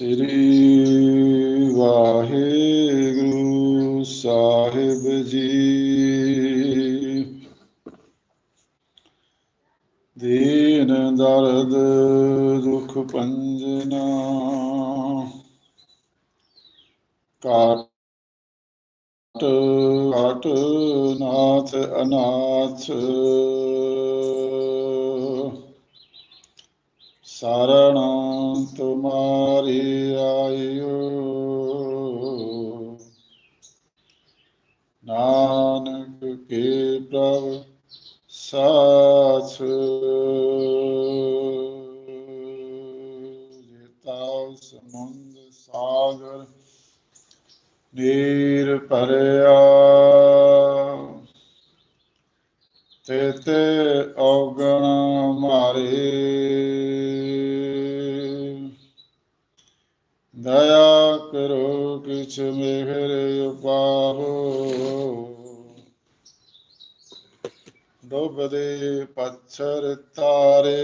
ਸ੍ਰੀ ਵਾਹਿਗੁਰੂ ਸਾਹਿਬ ਜੀ। ਦੀਨ ਦਰਦ ਦੁਖ ਪੰਜਨਾ ਕਾਟ ਕਾਟ ਨਾਥ ਅਨਾਥ। ਸਰਣ ਤੁਮਾਰੀ ਆਇਓ ਨਾਨਕ ਕੇ ਪ੍ਰਭ ਸਾਥ ਜੇਤਾ ਸਮੁੰਦ ਸਾਗਰ ਨੀਰ ਭਰਿਆ ਤੇਤੇ ਔਗਣ ਮਾਰੇ। ਦਇਆ ਕਰੋ ਕਿਛ ਮਿਹਰ ਉਪਾਹੋ। ਡੁੱਬਦੇ ਪੱਛਰ ਤਾਰੇ।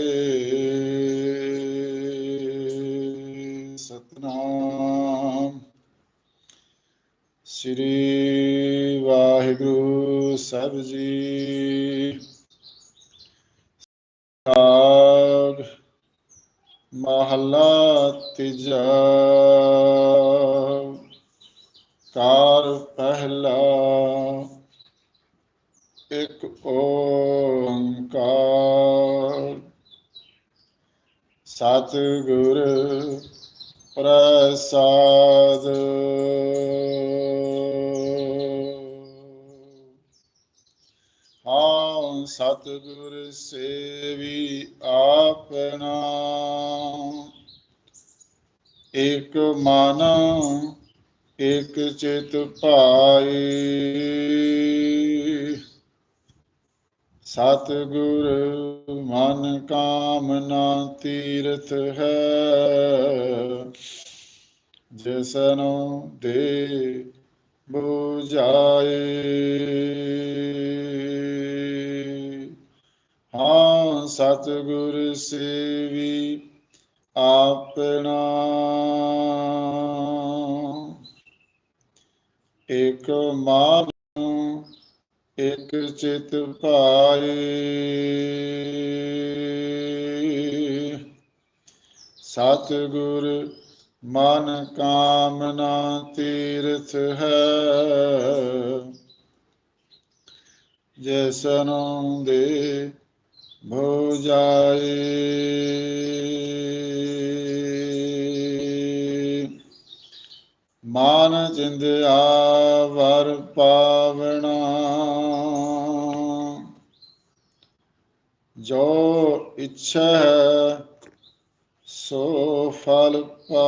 ਸਤਨਾਮ। ਸ੍ਰੀ ਵਾਹਿਗੁਰੂ ਸਾਹਿਬ ਜੀ। ਮਹੱਲਾ ਤੀਜਾ। ਕਾਰ ਪਹਿਲਾ। ਇੱਕ ਓੰਕਾਰ। ਸਤਿਗੁਰ ਪ੍ਰਸਾਦ। ਹਾਂ ਸਤਿਗੁਰ ਸੇਵੀ ਆਪਣਾ। ਏਕ ਮਨ ਇਕ ਚਿਤ ਭਾਈ ਸਤਿਗੁਰ ਮਨ ਕਾਮਨਾ ਤੀਰਥ ਹੈ। ਜਿਸਨੋ ਦੇ ਬੁਝਾਏ। ਹਾਂ, ਸਤਿਗੁਰ ਸੇਵੀ ਆਪਣਾ। ਇਕ ਮਾਨ ਇਕ ਚਿਤ ਭਾਏ। ਸਤਿਗੁਰ ਮਨ ਕਾਮਨਾ ਤੀਰਥ ਹੈ। ਜੈਸਨੋਂ ਦੇ ਭੁਜਾਏ। ਮਾਨ ਚਿੰਦਿਆ ਵਰ ਪਾਵਣਾ। ਜੋ ਇੱਛਾ ਹੈ ਸੋ ਫਲ ਪਾ